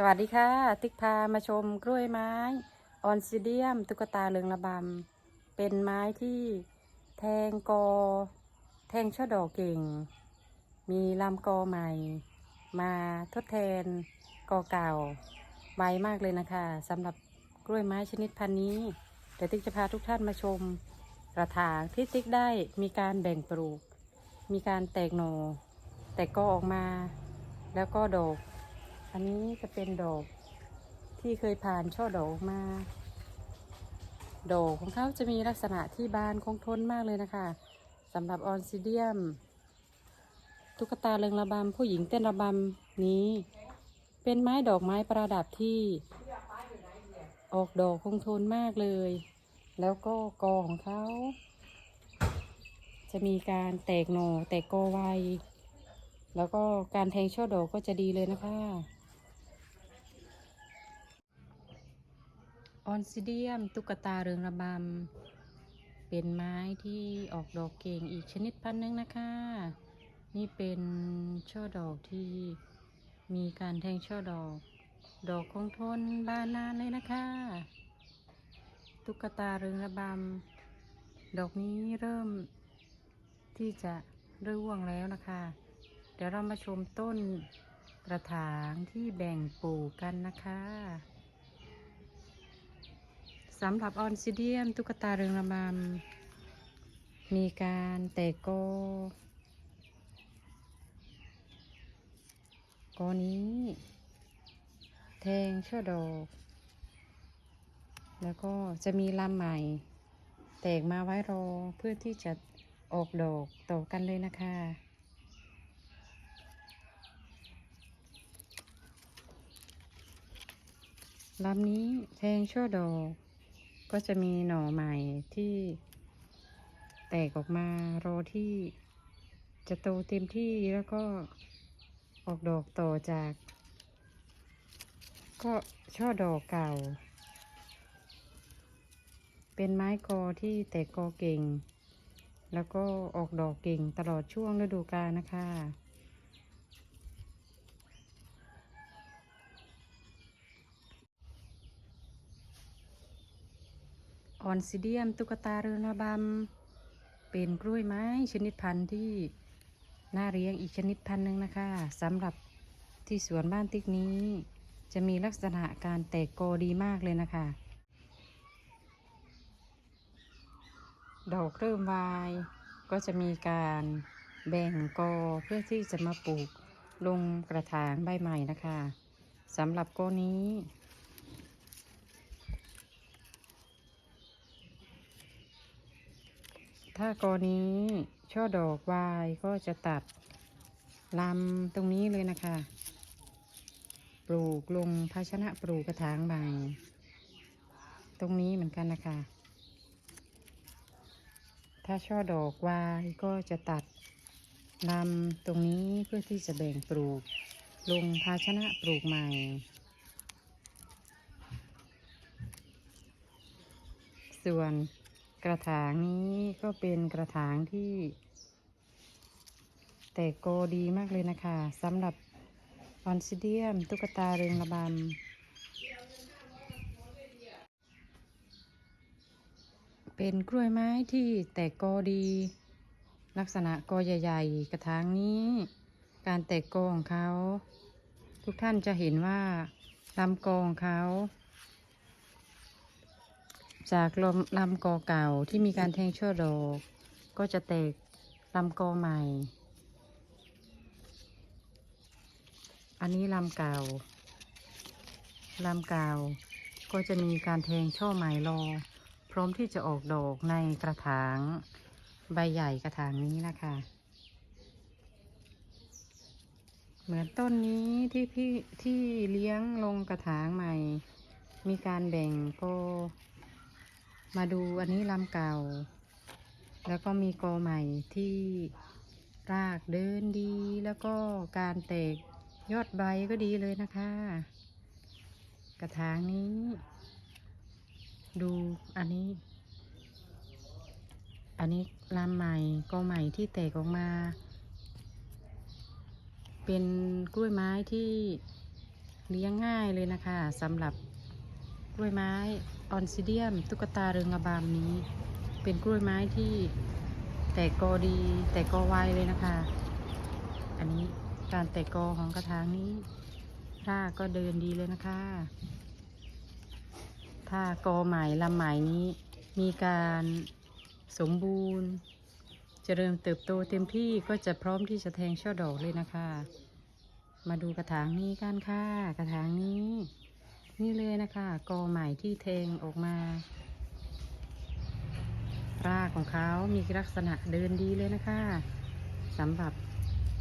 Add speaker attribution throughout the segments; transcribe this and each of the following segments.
Speaker 1: สวัสดีค่ะ ติ๊กพามาชมกล้วยไม้ ออนซิเดียม ตุ๊กตาเรืองระบำ เป็นไม้ที่แทงกอ แทงช่อดอกเก่ง มีลำกอใหม่ มาทดแทนกอเก่าไวมากเลยนะคะสำหรับกล้วยไม้ชนิดพันธุ์นี้ เดี๋ยวติ๊กจะพาทุกท่านมาชม กระถางที่ติ๊กได้มีการแบ่งปลูก มีการแตกหน่แตกกอออกมา แล้วก็ดอก อันนี้จะเป็นดอกที่เคยผ่านช่อดอกมา ดอกของเขาจะมีลักษณะที่บานคงทนมากเลยนะคะสำหรับออนซิเดียม ตุ๊กตาเริงระบำผู้หญิงเต้นระบำนี้ เป็นไม้ดอกไม้ประดับที่ออกดอกคงทนมากเลย แล้วก็กอของเขา จะมีการแตกหน่อแตกกอไวแล้วก็การแทงช่อดอกก็จะดีเลยนะคะ ออนซิเดียมตุ๊กตาเรืองระบำ เป็นไม้ที่ออกดอกเก่งอีกชนิดพันธุ์หนึงนะคะ นี่เป็นช่อดอกที่มีการแทงช่อดอก ดอกคงทนบานนานเลยนะคะ ตุ๊กตาเรืองระบำ ดอกนี้เริ่มที่จะร่วงแล้วนะคะ เดี๋ยวเรามาชมต้นกระถางที่แบ่งปลูกกันนะคะ สำหรับออนซิเดียมตุ๊กตาเรืองระบำมีการแตกกอกอนี้ แทงช่อดอก แล้วก็จะมีลำใหม่ แตกมาไว้รอเพื่อที่จะออกดอกต่อกันเลยนะคะลำนี้แทงช่อดอก ก็จะมีหน่อใหม่ที่แตกออกมารอที่จะโตเต็มที่แล้วก็ออกดอกต่อจาก ก็ช่อดอกเก่า เป็นไม้กอที่แตกกอเก่ง แล้วก็ออกดอกเก่งตลอดช่วงฤดูกาลนะคะ ออนซิเดียม ตุ๊กตาเรือนระบำเป็นกล้วยไม้ชนิดพันธุ์ที่น่าเลี้ยงอีกชนิดพันธุ์หนึ่งนะคะสำหรับที่สวนบ้านติ๊กนี้ จะมีลักษณะการแตกกอดีมากเลยนะคะ ดอกเริ่มวาย ก็จะมีการแบ่งกอเพื่อที่จะมาปลูกลงกระถางใบใหม่นะคะสำหรับกอนี้ ถ้ากอนี้ช่อดอกวายก็จะตัดลำตรงนี้เลยนะคะ ปลูกลงภาชนะปลูกกระถางใหม่ตรงนี้เหมือนกันนะคะ ถ้าช่อดอกวายก็จะตัดลำตรงนี้เพื่อที่จะแบ่งปลูกลงภาชนะปลูกใหม่ส่วน กระถางนี้ก็เป็นกระถางที่ แตกโกดีมากเลยนะคะสำหรับออนซิเดียม ตุ๊กตาเรืองระบำเป็นกล้วยไม้ที่แตกกดี ลักษณะกอใหญ่ ๆ กระถางนี้ การแตกกของเขา ทุกท่านจะเห็นว่าลำโกของเขา จากลำลำกอเก่าที่มีการแทงช่อดอก ก็จะแตกลำกอใหม่ อันนี้ลำเก่าลำเก่าก็จะมีการแทงช่อใหม่รอพร้อมที่จะออกดอกในกระถางใบใหญ่กระถางนี้นะคะ เหมือนต้นนี้ที่พี่ที่เลี้ยงลงกระถางใหม่ มีการแบ่งก็ มาดูอันนี้ลำเก่า แล้วก็มีกอใหม่ที่รากเดินดีแล้วก็การแตกยอดใบก็ดีเลยนะคะ กระถางนี้ ดูอันนี้ อันนี้ลำใหม่กอใหม่ที่แตกออกมา เป็นกล้วยไม้ที่เลี้ยงง่ายเลยนะคะสำหรับกล้วยไม้ ออนซิเดียม ตุ๊กตาเรืองระบามนี้ เป็นกล้วยไม้ที่แตกกอดี แตกกอไวเลยนะคะ อันนี้การแตกกอของกระถางนี้รากก็เดินดีเลยนะคะ ถ้ากอใหม่ลำใหม่นี้ มีการสมบูรณ์เจริญเติบโตเต็มที่ก็จะพร้อมที่จะแทงช่อดอกเลยนะคะ มาดูกระถางนี้กันค่ะ กระถางนี้ นี่เลยนะคะกอใหม่ที่แทงออกมา รากของเขามีลักษณะเดินดีเลยนะคะสำหรับ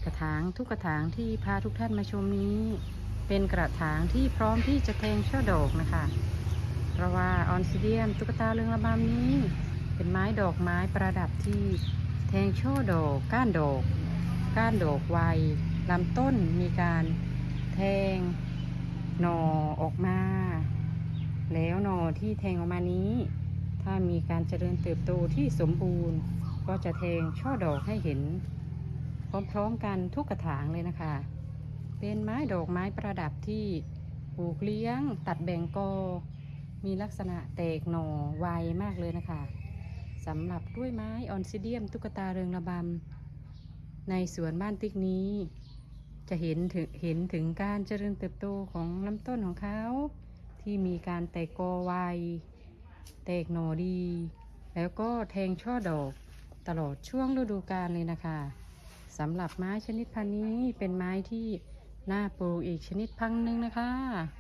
Speaker 1: กระถางทุกกระถางที่พาทุกท่านมาชมนี้ เป็นกระถางที่พร้อมที่จะแทงช่อดอกนะคะ เพราะว่าออนซิเดียมตุ๊กตาเรืองระบำนี้ เป็นไม้ดอกไม้ประดับที่แทงช่อดอกก้านดอก ก้านดอกไวลำต้นมีการแทง หน่อออกมา แล้วหน่อที่แทงออกมานี้ ถ้ามีการเจริญเติบโตที่สมบูรณ์ ก็จะแทงช่อดอกให้เห็น พร้อมๆกันทุกกระถางเลยนะคะ เป็นไม้ดอกไม้ประดับที่ปลูกเลี้ยง ตัดแบ่งกอ มีลักษณะแตกหน่อไวมากเลยนะคะสำหรับกล้วยไม้ออนซิเดียมตุ๊กตาเรืองระบำในสวนบ้านติ๊กนี้ จะเห็นถึงเห็นถึงการเจริญเติบโตของลำต้นของเขา ที่มีการแตกกอไวแตกหน่อดี แล้วก็แทงช่อดอกตลอดช่วงฤดูกาลเลยนะคะสำหรับไม้ชนิดพันนี้เป็นไม้ที่น่าปลูกอีกชนิดพันหนึ่งนะคะ